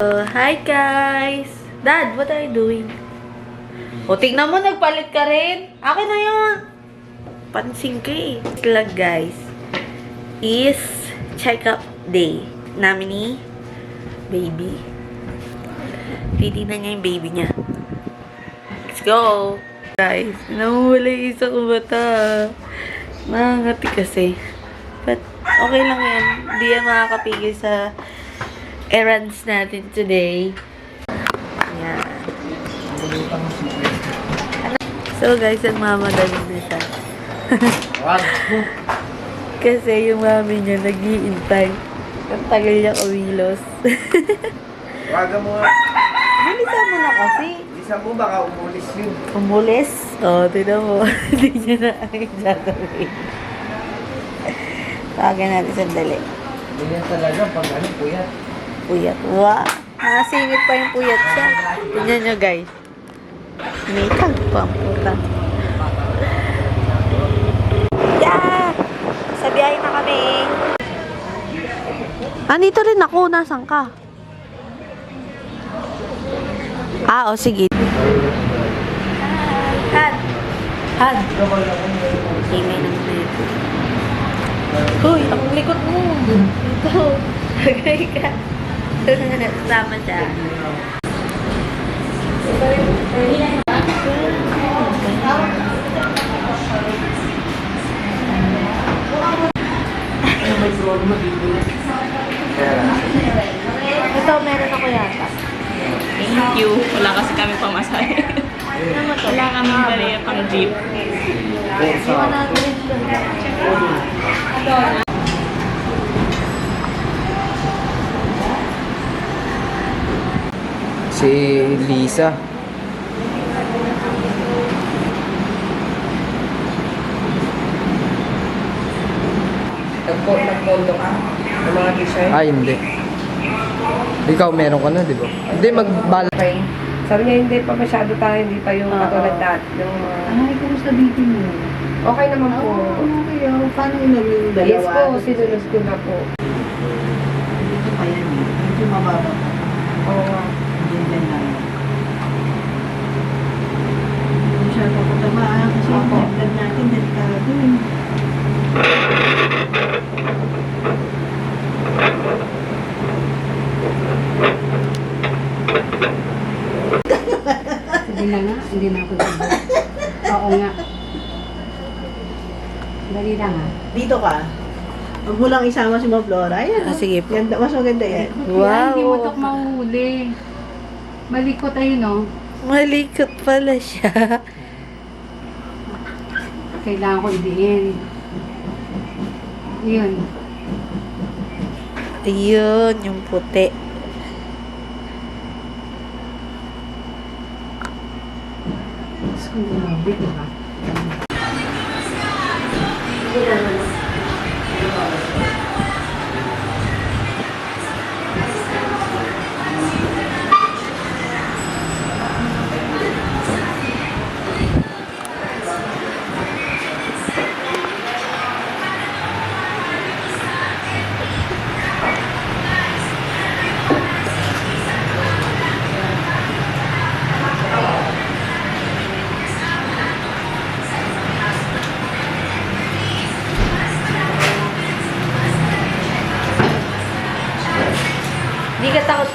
Hi guys! Dad, what are you doing? O, tingnan mo, nagpalit ka rin. Akin na yun. Pansin ka eh. Lang guys, is check-up day namin ni baby. Titignan niya yung baby niya. Let's go! Guys, namumula yung isa ko bata. Nakangati kasi. But, okay lang yan. Hindi yan makakapigil sa errands natin today. Yan. So guys, nagmamadali na siya. Kasi yung mami niya nag-iintay. Ang tagal niya kumilos. Waga mo nga. Bilisan mo na kasi. Isa mo baka umulis yun. Umulis. Oo, oh, tinan mo. Hindi niya na ang gagawin. Tawagan natin sandali. Ganyan talaga pag ano, puyat. Puyat. Wow! Nakasingit pa yung puyat siya. Tingnan nyo guys. Makeup pa ang puta. Yeah! Sa biyahe na kami. Andito rin ako. Nasaan ka? Ah, o sige. Han! Han! Ingay ng dito. Hoy, ang likot mo. Ito. Tagay ka. Sama siya. Ito, meron ako yata. Thank you. Wala kasi kami pamasahe. Wala kami dali pang jeep. Si Lisa. Nagpo, nagpondo ka ng mga t-shirt. Ay, hindi. Ikaw meron ka na, di ba? Hindi, magbala. Okay. Sabi niya, hindi pa masyado tayo, hindi pa yung katulad dati. Yung mga... Ay, kumusta dito mo? Okay naman po. Oo, okay. oh. Paano yun naging dalawa? Yes po, sinulos ko na po. Dito pa yan. Medyo mababa pa. Oo nga. Diyan dyan lang. Masyado ko tamaan kasi yung Opo. hagdan natin delikado eh. Hindi na nga, hindi na ako sabi. Oo nga. Dali lang ah. Dito ka. Huwag mo lang isama si Ma'am Flora. Ayan. Ah, sige po. Ganda, mas maganda yan. Wow. Hindi mo ito mahuhuli. Malikot ayun oh. Malikot pala siya. Kailangan ko idiin. Yun. Ayun, yung puti. Ko, grabe, diba? Hindi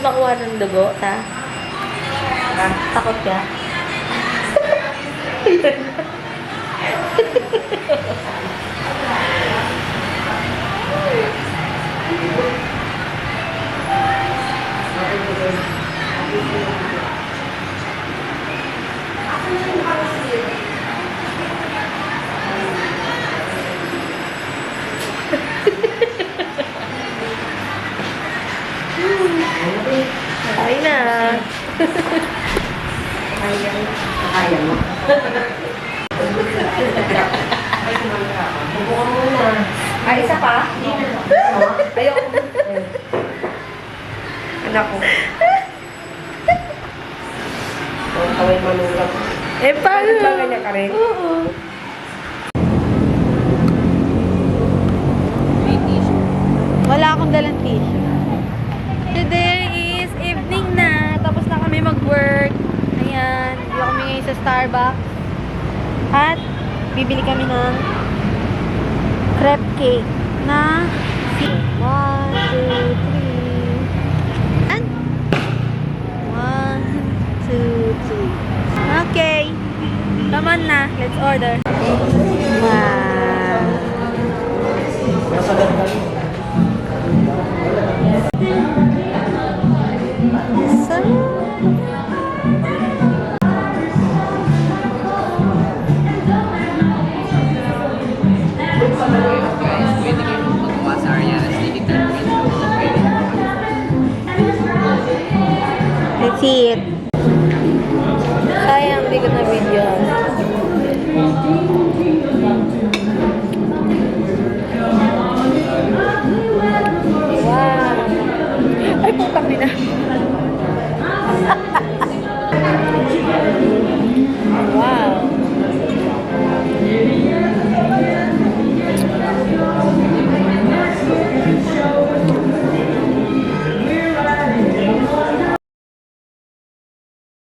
makuha ng dugo, ta? Takot ka? Kaya mo. Ay, isa pa? Ayoko. Anak ko. Kaway manulat. Eh, paano? Bakit ba ganyan ka rin? Oo. Wala akong dalang tissue. Today is evening sa Starbucks. At bibili kami ng crepe cake na 1, 2, 3. And 1, 2, 3. Okay. Come on na. Let's order. Wow. Sarap. Let's see